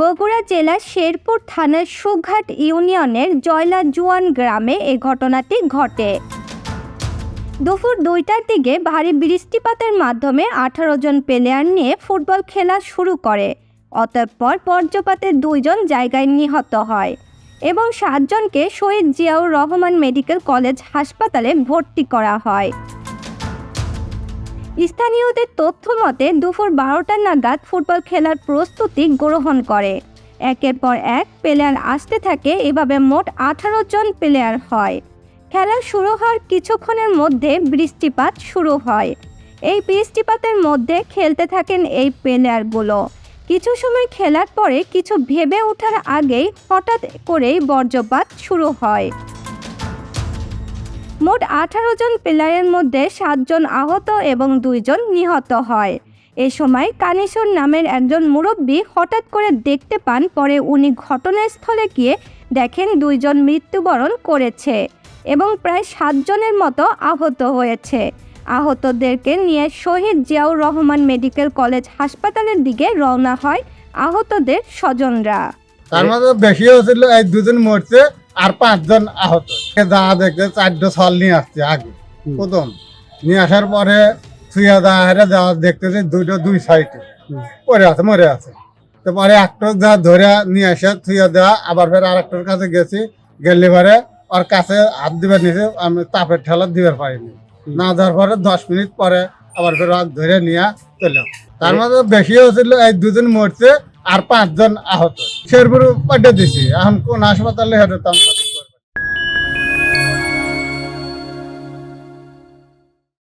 বগুড়া জেলার শেরপুর থানার সুঘাট ইউনিয়নের জয়লা জুয়ান গ্রামে এ ঘটনাটি ঘটে। দুপুর দুইটার দিকে ভারী বৃষ্টিপাতের মাধ্যমে আঠারো জন প্লেয়ার নিয়ে ফুটবল খেলা শুরু করে। অতঃপর বজ্রপাতে দুইজন জায়গায় নিহত হয় এবং সাতজনকে শহীদ জিয়াউর রহমান মেডিকেল কলেজ হাসপাতালে ভর্তি করা হয়। স্থানীয়দের তথ্য মতে, দুপুর বারোটা নাগাদ ফুটবল খেলার প্রস্তুতি গ্রহণ করে। একের পর এক প্লেয়ার আসতে থাকে, এভাবে মোট আঠারো জন প্লেয়ার হয়। খেলা শুরু হওয়ার কিছুক্ষণের মধ্যে বৃষ্টিপাত শুরু হয়। এই বৃষ্টিপাতের মধ্যে খেলতে থাকেন এই প্লেয়ারগুলো। কিছু সময় খেলার পরে কিছু ভেবে ওঠার আগেই হঠাৎ করেই বজ্রপাত শুরু হয়। মোট আঠারো জন প্লেয়ারের মধ্যে সাতজন আহত এবং দুইজন নিহত হয়। এ সময় কানিসুর নামের একজন মুরব্বী হঠাৎ করে দেখতে পান, পরে উনি ঘটনাস্থলে গিয়ে দেখেন দুইজন মৃত্যুবরণ করেছে এবং প্রায় সাতজনের মতো আহত হয়েছে। আহতদেরকে নিয়ে শহীদ জিয়াউর রহমান মেডিকেল কলেজ হাসপাতালের দিকে রওনা হয় আহতদের স্বজনরা। তার মধ্যে বেশি হয়েছিল, এই দুজন মরছে। আর পাঁচজন আহত। যা দেখতে চারটে ছল নিয়ে আসছে আগে। প্রথম নিয়ে আসার পরে শুয়ে দেওয়া হেরে যাওয়া দেখতেছে দুটো দুই সাইডে। পরে আছে মরে আছে। তো পরে একটা যা ধরে নিয়ে আসে শুয়ে দেওয়া আবার ফের আর একটার কাছে গেছি। গেলে পরে ওর কাছে হাত দিবার নিচে আমি তাপের ঠেলা দিবার পারিনি না দেওয়ার পরে দশ মিনিট পরে আবার ফের হাত ধরে নিয়ে চলে তার মধ্যে বেশি হয়েছিল এই দুজন মরছে আর পাঁচজন আহত। শেরপুর পাঠিয়ে দিছি। এখন কোন হাসপাতালে হেঁটে